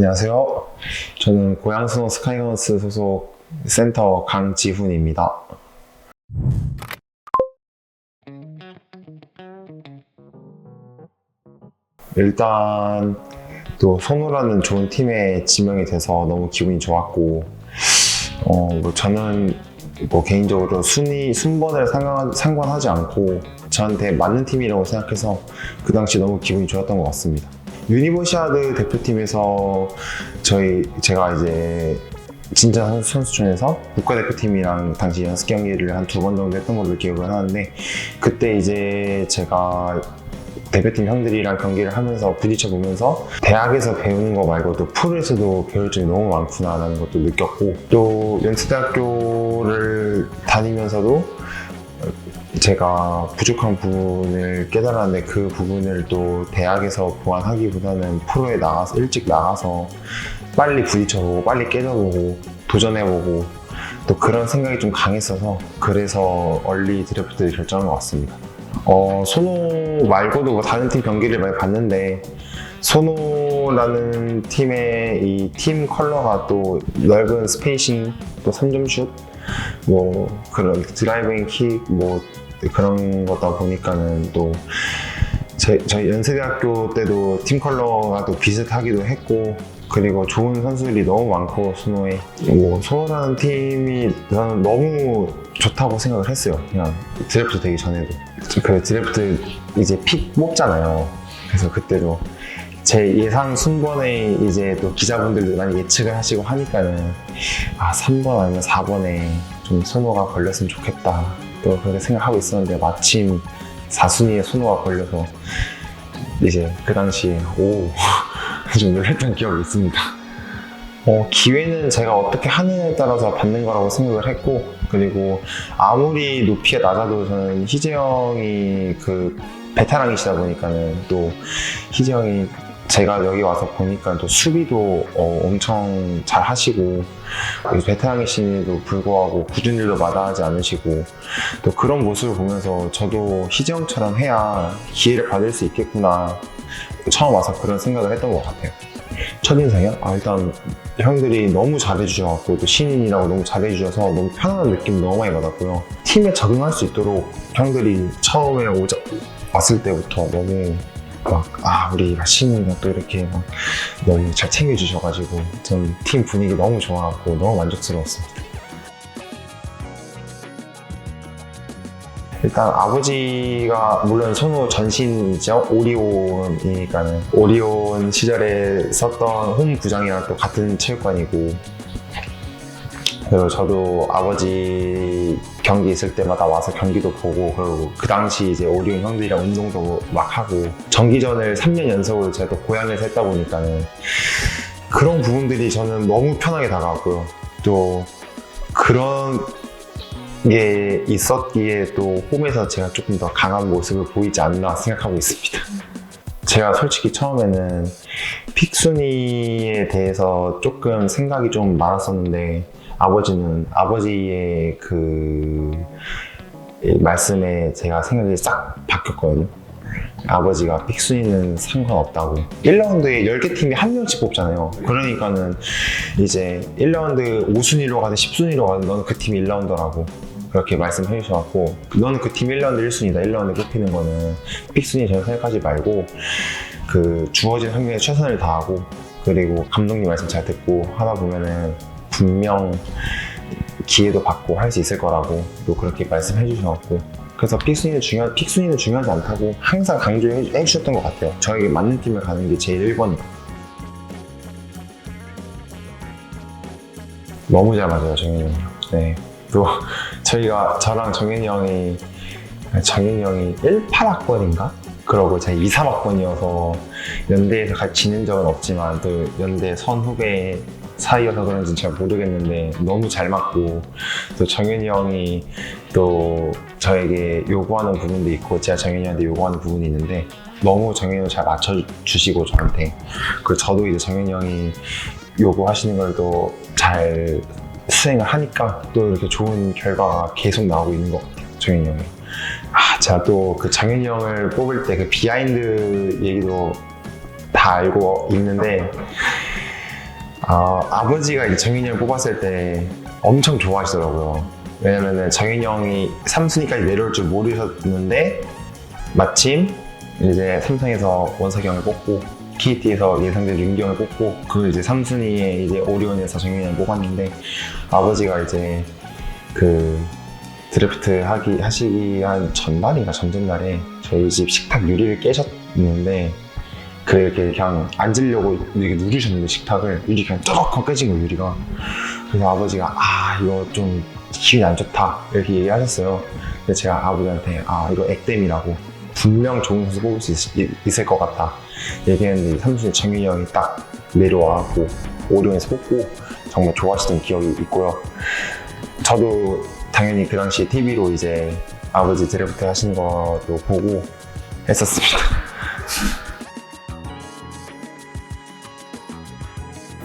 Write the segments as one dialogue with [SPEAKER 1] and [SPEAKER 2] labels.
[SPEAKER 1] 안녕하세요. 저는 고양스노 스카이건스 소속 센터 강지훈입니다. 일단 또 손호라는 좋은 팀에 지명이 돼서 너무 기분이 좋았고 어, 뭐 저는 뭐 개인적으로 순위 순번을 상관, 상관하지 않고 저한테 맞는 팀이라고 생각해서 그 당시 너무 기분이 좋았던 것 같습니다. 유니버시아드 대표팀에서 저희 제가 이제 진짜 선수, 선수 중에서 국가대표팀이랑 당시 연습 경기를 한 두 번 정도 했던 걸로 기억을 하는데 그때 이제 제가 대표팀 형들이랑 경기를 하면서 부딪혀 보면서 대학에서 배우는 거 말고도 프로에서도 배울 점이 너무 많구나라는 것도 느꼈고 또 연세대학교를 다니면서도 제가 부족한 부분을 깨달았는데 그 부분을 또 대학에서 보완하기보다는 프로에 나가서 일찍 나가서 빨리 부딪혀보고 빨리 깨져보고 도전해보고 또 그런 생각이 좀 강했어서 그래서 얼리 드래프트를 결정한 것 같습니다. 어, 손호 말고도 뭐 다른 팀 경기를 많이 봤는데 손호라는 팀의 이 팀 컬러가 또 넓은 스페이싱 또 3점 슛, 뭐 그런 드라이빙 킥, 뭐 그런 거다 보니까는 또 제, 저희 연세대학교 때도 팀 컬러가 또 비슷하기도 했고 그리고 좋은 선수들이 너무 많고 손호에 뭐 손호라는 팀이 저는 너무 좋다고 생각을 했어요. 그냥 드래프트 되기 전에도 그 드래프트 이제 픽 뽑잖아요. 그래서 그때도 제 예상 순번에 이제 또 기자분들도 많이 예측을 하시고 하니까는 아 3번 아니면 4번에 좀 손호가 걸렸으면 좋겠다 또 그렇게 생각하고 있었는데 마침 4순위에 손호가 걸려서 이제 그 당시에 오 좀 놀랐던 기억이 있습니다. 어, 기회는 제가 어떻게 하느냐에 따라서 받는 거라고 생각을 했고 그리고 아무리 높이가 낮아도 저는 희재형이 그 베테랑이시다 보니까는 또 희재형이 제가 여기 와서 보니까 또 수비도 어, 엄청 잘 하시고 베테랑이신에도 불구하고 굳은 일도 마다하지 않으시고 또 그런 모습을 보면서 저도 희재형처럼 해야 기회를 받을 수 있겠구나 처음 와서 그런 생각을 했던 것 같아요. 첫인상이요? 아, 일단 형들이 너무 잘해주셔서 또 신인이라고 너무 잘해주셔서 너무 편안한 느낌 너무 많이 받았고요. 팀에 적응할 수 있도록 형들이 처음에 오자, 왔을 때부터 너무 막, 아, 우리가 신인이가 또 이렇게 막 너무 잘 챙겨주셔가지고 전 팀 분위기 너무 좋아하고 너무 만족스러웠습니다. 일단 아버지가 물론 손호 전신이죠. 오리온이니까는. 오리온 시절에 썼던 홈 구장이랑 또 같은 체육관이고 그리고 저도 아버지 경기 있을 때마다 와서 경기도 보고 그리고 그 당시 이제 오리온 형들이랑 운동도 막 하고 정기전을 3년 연속으로 제가 또 고향에서 했다 보니까는 그런 부분들이 저는 너무 편하게 다가왔고요 또 그런 게 있었기에 또 홈에서 제가 조금 더 강한 모습을 보이지 않나 생각하고 있습니다. 제가 솔직히 처음에는 픽 순위에 대해서 조금 생각이 좀 많았었는데 아버지는 아버지의 그 말씀에 제가 생각이 싹 바뀌었거든요. 아버지가 픽 순위는 상관없다고. 1라운드에 10개 팀이 한 명씩 뽑잖아요. 그러니까는 이제 1라운드 5순위로 가든 10순위로 가든 너는 그 팀이 1라운더라고 그렇게 말씀해 주셔갖고 너는 그 팀 1라운드 1순위다. 1라운드 뽑히는 거는 픽순위 전혀 생각하지 말고 그 주어진 환경에 최선을 다하고 그리고 감독님 말씀 잘 듣고 하다 보면은 분명 기회도 받고 할 수 있을 거라고 또 그렇게 말씀해 주셔갖고 그래서 픽순위는 중요 픽순위는 중요하지 않다고 항상 강조해 주셨던 것 같아요 저에게 맞는 팀을 가는 게 제일 1번이다 너무 잘 맞아요 정현이 형 네. 또 저희가 저랑 정현이 형이 정현이 형이 18학번인가? 그러고 제가 2, 3학번이어서 연대에서 같이 지낸 적은 없지만 또 연대 선 후배 사이여서 그런지 잘 모르겠는데 너무 잘 맞고 또 정현이 형이 또 저에게 요구하는 부분도 있고 제가 정현이 형한테 요구하는 부분이 있는데 너무 정현이 형잘 맞춰주시고 저한테 그리고 저도 이제 정현이 형이 요구하시는 걸도 잘 수행을 하니까 또 이렇게 좋은 결과가 계속 나오고 있는 것 같아요. 정현이 형이. 아, 제가 또 그 정현이 형을 뽑을 때 그 비하인드 얘기도 다 알고 있는데 아, 아버지가 정인이 형 뽑았을 때 엄청 좋아하시더라고요. 왜냐면은 정인이 형이 3순위까지 내려올 줄 모르셨는데 마침 이제 삼성에서 원석이 형을 뽑고 KT에서 윤기 형을 뽑고 그 이제 3순위에 이제 오리온에서 정인이 형을 뽑았는데 아버지가 이제 그 드래프트 하기 하시기 한 전날인가 전전날에 저희 집 식탁 유리를 깨셨는데 그 이렇게 그냥 앉으려고 이렇게 누르셨는데 식탁을 유리 그냥 쩌럭 깨진 거예요 유리가. 그래서 아버지가 아 이거 좀 기분이 안 좋다. 이렇게 얘기하셨어요. 근데 제가 아버지한테 아 이거 액땜이라고 분명 좋은 선수 뽑을 수 있, 있을 것 같다. 얘기했는데 삼순위 정윤이 형이 딱 내려와갖고 오리온에서 뽑고 정말 좋아하시던 기억이 있고요. 저도 당연히 그 당시 TV로 이제 아버지 드래프트 하신 것도 보고 했었습니다.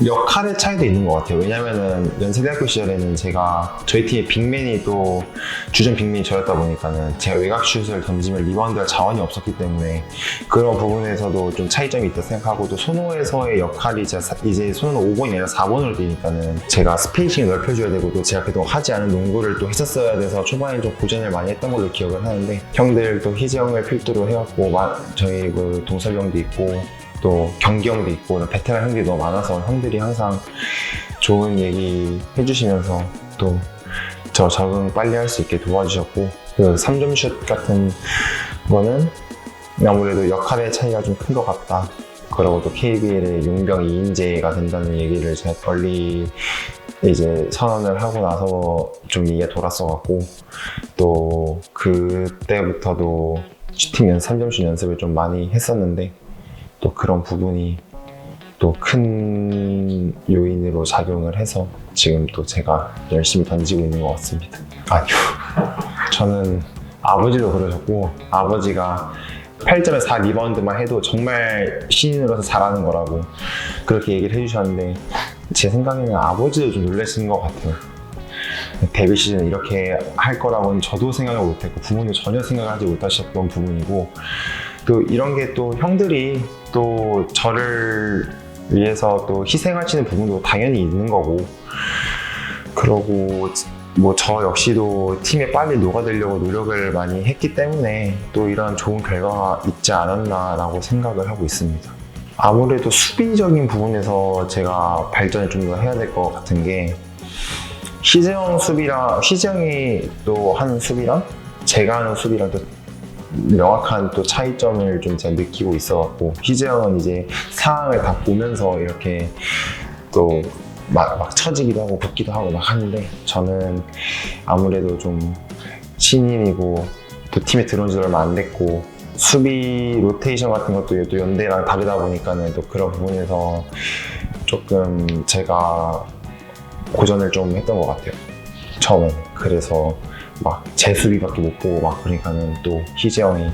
[SPEAKER 1] 역할의 차이도 있는 것 같아요. 왜냐면은 연세대학교 시절에는 제가 저희 팀의 빅맨이 또 주전 빅맨이 저였다 보니까는 제가 외곽 슛을 던지면 리바운드할 자원이 없었기 때문에 그런 부분에서도 좀 차이점이 있다 생각하고 또 손호에서의 역할이 이제, 사- 이제 손호는 5번이 아니라 4번으로 되니까는 제가 스페이싱을 넓혀줘야 되고 또 제가 그동안 하지 않은 농구를 또 했었어야 돼서 초반에 좀 고전을 많이 했던 걸로 기억을 하는데 형들 또 희재 형을 필두로 해갖고 마- 저희 그 동섭 형도 있고 또 경기 형도 있고 베테랑 형들이 너무 많아서 형들이 항상 좋은 얘기 해주시면서 또 저 적응 빨리 할 수 있게 도와주셨고 그 3점 슛 같은 거는 아무래도 역할의 차이가 좀 큰 것 같다. 그리고 또 KBL의 용병 2인제가 된다는 얘기를 제가 빨리 이제 선언을 하고 나서 좀 얘기가 돌았어갖고 또 그때부터도 슈팅 연 3점 슛 연습을 좀 많이 했었는데 또 그런 부분이 또 큰 요인으로 작용을 해서 지금 또 제가 열심히 던지고 있는 것 같습니다. 아니요. 저는 아버지도 그러셨고 아버지가 8점에 4 리바운드만 해도 정말 신인으로서 잘하는 거라고 그렇게 얘기를 해주셨는데 제 생각에는 아버지도 좀 놀라시는 것 같아요. 데뷔 시즌 이렇게 할 거라고는 저도 생각을 못했고 부모님 전혀 생각하지 못하셨던 부분이고 또 이런 게 또 형들이 또 저를 위해서 또 희생하시는 부분도 당연히 있는 거고 그러고 뭐 저 역시도 팀에 빨리 녹아들려고 노력을 많이 했기 때문에 또 이런 좋은 결과가 있지 않았나라고 생각을 하고 있습니다. 아무래도 수비적인 부분에서 제가 발전을 좀 더 해야 될 것 같은 게 희재형 수비랑 희재형이 또 하는 수비랑 제가 하는 수비랑 또 명확한 또 차이점을 좀 제가 느끼고 있어갖고 희재형은 이제 상황을 다 보면서 이렇게 또 막, 막 처지기도 하고 붙기도 하고 막 하는데 저는 아무래도 좀 신인이고 또 팀에 들어온 지 얼마 안 됐고 수비 로테이션 같은 것도 또 연대랑 다르다 보니까는 또 그런 부분에서 조금 제가 고전을 좀 했던 것 같아요. 처음에 그래서 막제 수비밖에 못 보고 막 그러니까는 또 희재 형이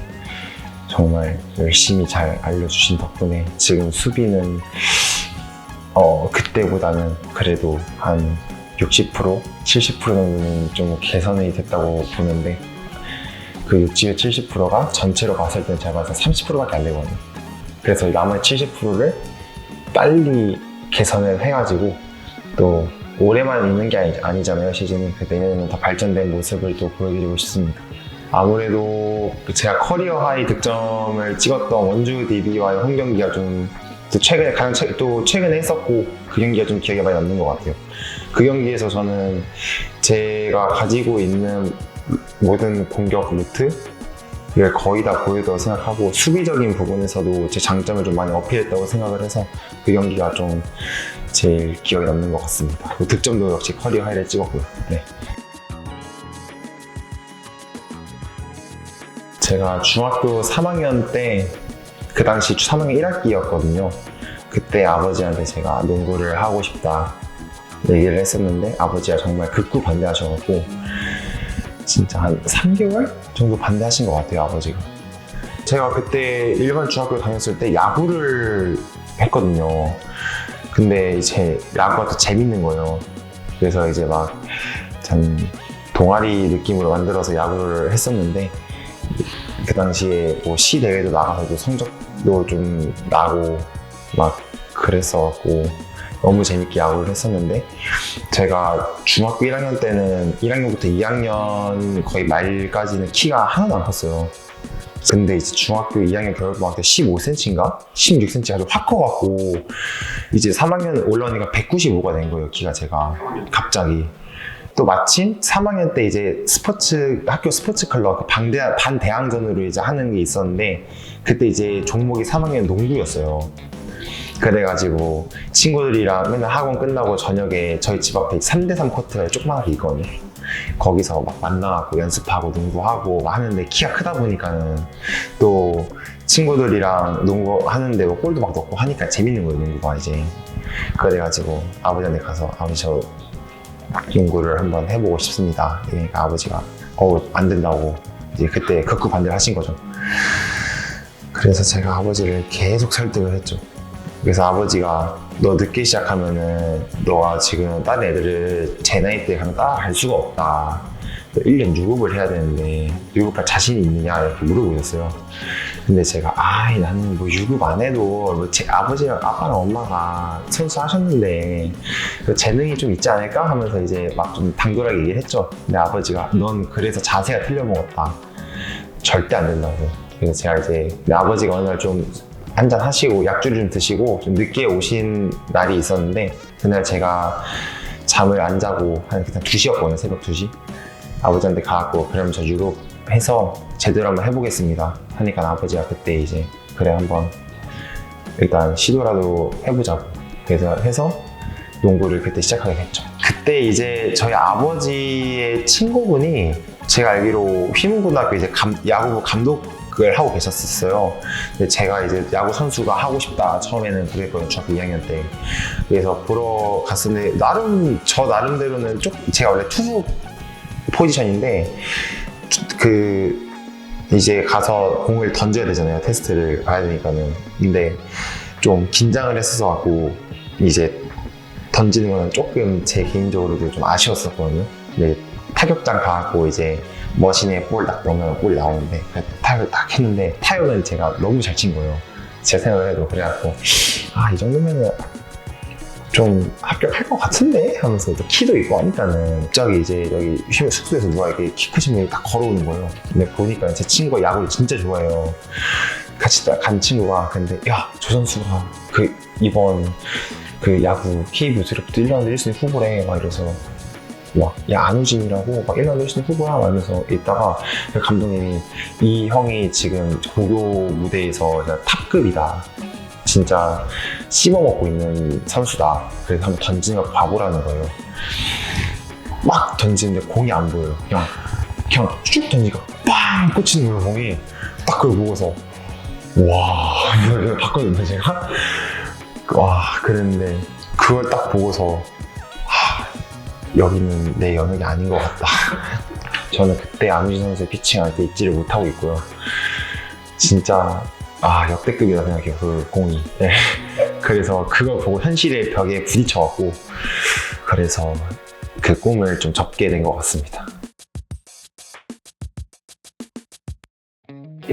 [SPEAKER 1] 정말 열심히 잘 알려주신 덕분에 지금 수비는 어, 그때보다는 그래도 한 60%, 70% 정도는 좀 개선이 됐다고 보는데 그 60에 70%가 전체로 봤을 때 제가 봤을 때 30%밖에 안 되거든요. 그래서 남은 70%를 빨리 개선을 해가지고 또 올해만 있는 게 아니, 아니 잖아요 시즌이 그 내년에는 더 발전된 모습을 또 보여드리고 싶습니다. 아무래도 그 제가 커리어 하이 득점을 찍었던 원주 DB와의 홈 경기가 좀또 최근에 가장 최, 또 최근에 했었고 그 경기가 좀 기억에 많이 남는 것 같아요. 그 경기에서 저는 제가 가지고 있는 모든 공격 루트 를 거의 다 보여다고 생각하고 수비적인 부분에서도 제 장점을 좀 많이 어필했다고 생각을 해서 그 경기가 좀 제일 기억에 남는 것 같습니다. 그리고 득점도 역시 커리어 하이를 찍었고요. 네. 제가 중학교 3학년 때 그 당시 3학년 1학기였거든요. 그때 아버지한테 제가 농구를 하고 싶다 얘기를 했었는데 아버지가 정말 극구 반대하셔갖고 진짜 한 3개월 정도 반대하신 것 같아요 아버지가. 제가 그때 일반 중학교 다녔을 때 야구를 했거든요. 근데 이제 야구가 더 재밌는 거예요. 그래서 이제 막 참 동아리 느낌으로 만들어서 야구를 했었는데 그 당시에 뭐 시 대회도 나가서도 성적도 좀 나고 막 그랬어갖고 너무 재밌게 야구를 했었는데 제가 중학교 1학년 때는 1학년부터 2학년 거의 말까지는 키가 하나도 안 컸어요. 근데 이제 중학교 2학년 겨울방학 때 15cm인가? 16cm 아주 확 커갖고 이제 3학년 올라오니까 195가 된 거예요, 키가 제가. 갑자기. 또 마침 3학년 때 이제 스포츠, 학교 스포츠 클럽 그 반대, 반대항전으로 이제 하는 게 있었는데 그때 이제 종목이 3학년 농구였어요. 그래가지고 친구들이랑 맨날 학원 끝나고 저녁에 저희 집 앞에 3대3 코트가 조그맣게 있거든요. 거기서 막 만나갖고 연습하고 농구하고 막 하는데 키가 크다 보니까는 또 친구들이랑 농구 하는데 뭐 골도 막 넣고 하니까 재밌는 거예요 농구가 이제. 그래가지고 아버지한테 가서 아버지 저 농구를 한번 해보고 싶습니다. 그러니까 아버지가 어안 된다고 이제 그때 극구 반대를 하신 거죠. 그래서 제가 아버지를 계속 설득을 했죠 그래서 아버지가 너 늦게 시작하면은 너가 지금 다른 애들을 제 나이 때 가면 따라갈 수가 없다. 너 1년 유급을 해야 되는데 유급할 자신이 있느냐 이렇게 물어보고 있었어요. 근데 제가 아이 나는 뭐 유급 안 해도 뭐 제 아버지랑 아빠랑 엄마가 선수 하셨는데 그 재능이 좀 있지 않을까 하면서 이제 막 좀 당돌하게 얘기를 했죠. 근데 아버지가 넌 그래서 자세가 틀려먹었다. 절대 안 된다고. 그래서 제가 이제 내 아버지가 어느 날 좀 한잔 하시고 약주를 좀 드시고 좀 늦게 오신 날이 있었는데 그날 제가 잠을 안 자고 한 그냥 2시였거든요 새벽 2시. 아버지한테 가갖고 그러면 저 유럽 해서 제대로 한번 해보겠습니다. 하니까 아버지가 그때 이제 그래 한번 일단 시도라도 해보자고 그래서 해서 농구를 그때 시작하게 됐죠. 그때 이제 저희 아버지의 친구분이 제가 알기로 휘문고등학교 이제 감- 야구부 감독 을 하고 계셨었어요. 근데 제가 이제 야구 선수가 하고 싶다 처음에는 그랬거든요 중학교 2학년 때. 그래서 보러 갔었는데 나름 저 나름대로는 좀 제가 원래 투수 포지션인데 그 이제 가서 공을 던져야 되잖아요 테스트를 가야 되니까는. 근데 좀 긴장을 했어서 갖고 이제 던지는 거는 조금 제 개인적으로도 좀 아쉬웠었거든요. 근데 타격장 가고 이제 머신에 볼 딱 넣으면 볼이 나오는데 그 타격을 딱 했는데 타격은 제가 너무 잘 친 거예요. 제 생각을 해도 그래갖고 아 이 정도면은 좀 합격할 것 같은데 하면서 또 키도 있고 하니까는 갑자기 이제 여기 휴무 숙소에서 누가 이렇게 키 크신 분이 딱 걸어오는 거예요. 근데 보니까 제 친구가 야구를 진짜 좋아해요. 같이 딱간 친구가 근데 야저 선수가 그 이번 그 야구 KBO 드래프트 1라운드 1순위 후보래 막 이래서 와, 야 안우진이라고 막 1라운드 1순위 후보야? 막 이러면서 있다가 그 감독님이 이 형이 지금 고교 무대에서 탑급이다. 진짜 씹어먹고 있는 선수다. 그래서 한번 던지는 거 봐보라는 거예요. 막 던지는데 공이 안 보여요. 그냥 그냥 쭉 던지니까 빵 꽂히는 거예요 공이. 딱 그걸 보고서 와 이걸 봤거든요 제가. 와 그랬는데 그걸 딱 보고서 하, 여기는 내 영역이 아닌 것 같다 저는 그때 안우진 선수의 피칭할 때 잊지를 못하고 있고요 진짜 아 역대급이다 생각해요 그 공이 네. 그래서 그걸 보고 현실의 벽에 부딪혀갖고 그래서 그 꿈을 좀 접게 된 것 같습니다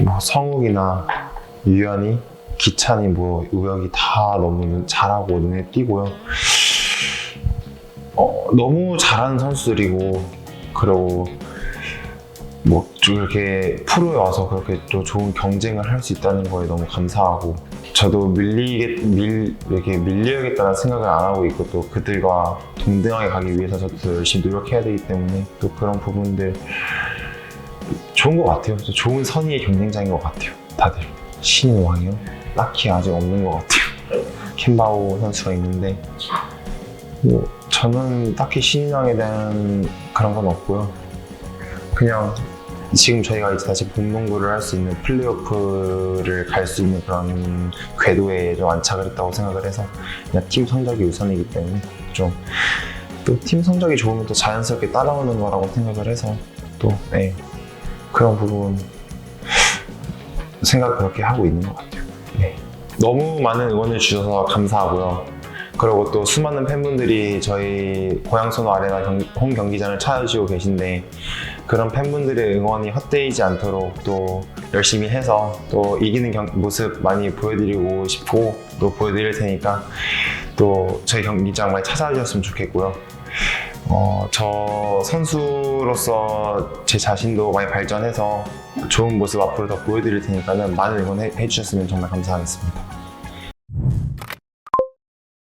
[SPEAKER 1] 뭐 성욱이나 유연이 기찬이 뭐 우혁이 다 너무 잘하고 눈에 띄고요. 어, 너무 잘하는 선수들이고 그리고 뭐 이렇게 프로에 와서 그렇게 또 좋은 경쟁을 할 수 있다는 거에 너무 감사하고 저도 밀리겠 밀 이렇게 밀려야겠다는 생각을 안 하고 있고 또 그들과 동등하게 가기 위해서 저도 더 열심히 노력해야 되기 때문에 또 그런 부분들 좋은 것 같아요. 좋은 선의의 경쟁자인 것 같아요. 다들 신인 왕이요? 딱히 아직 없는 것 같아요. 캔바오 선수가 있는데 뭐 저는 딱히 신인왕에 대한 그런 건 없고요. 그냥 지금 저희가 이제 다시 본농구를 할 수 있는 플레이오프를 갈 수 있는 그런 궤도에 좀 안착을 했다고 생각을 해서 그냥 팀 성적이 우선이기 때문에 좀 또 팀 성적이 좋으면 또 자연스럽게 따라오는 거라고 생각을 해서 또 네, 그런 부분 생각 그렇게 하고 있는 것 같아요. 네. 너무 많은 응원을 주셔서 감사하고요. 그리고 또 수많은 팬분들이 저희 고양선호 아레나 경- 홈 경기장을 찾아주시고 계신데 그런 팬분들의 응원이 헛되이지 않도록 또 열심히 해서 또 이기는 경- 모습 많이 보여드리고 싶고 또 보여드릴 테니까 또 저희 경기장 많이 찾아주셨으면 좋겠고요. 어, 저 선수로서 제 자신도 많이 발전해서 좋은 모습 앞으로 더 보여드릴 테니까는 많은 응원해 주셨으면 정말 감사하겠습니다.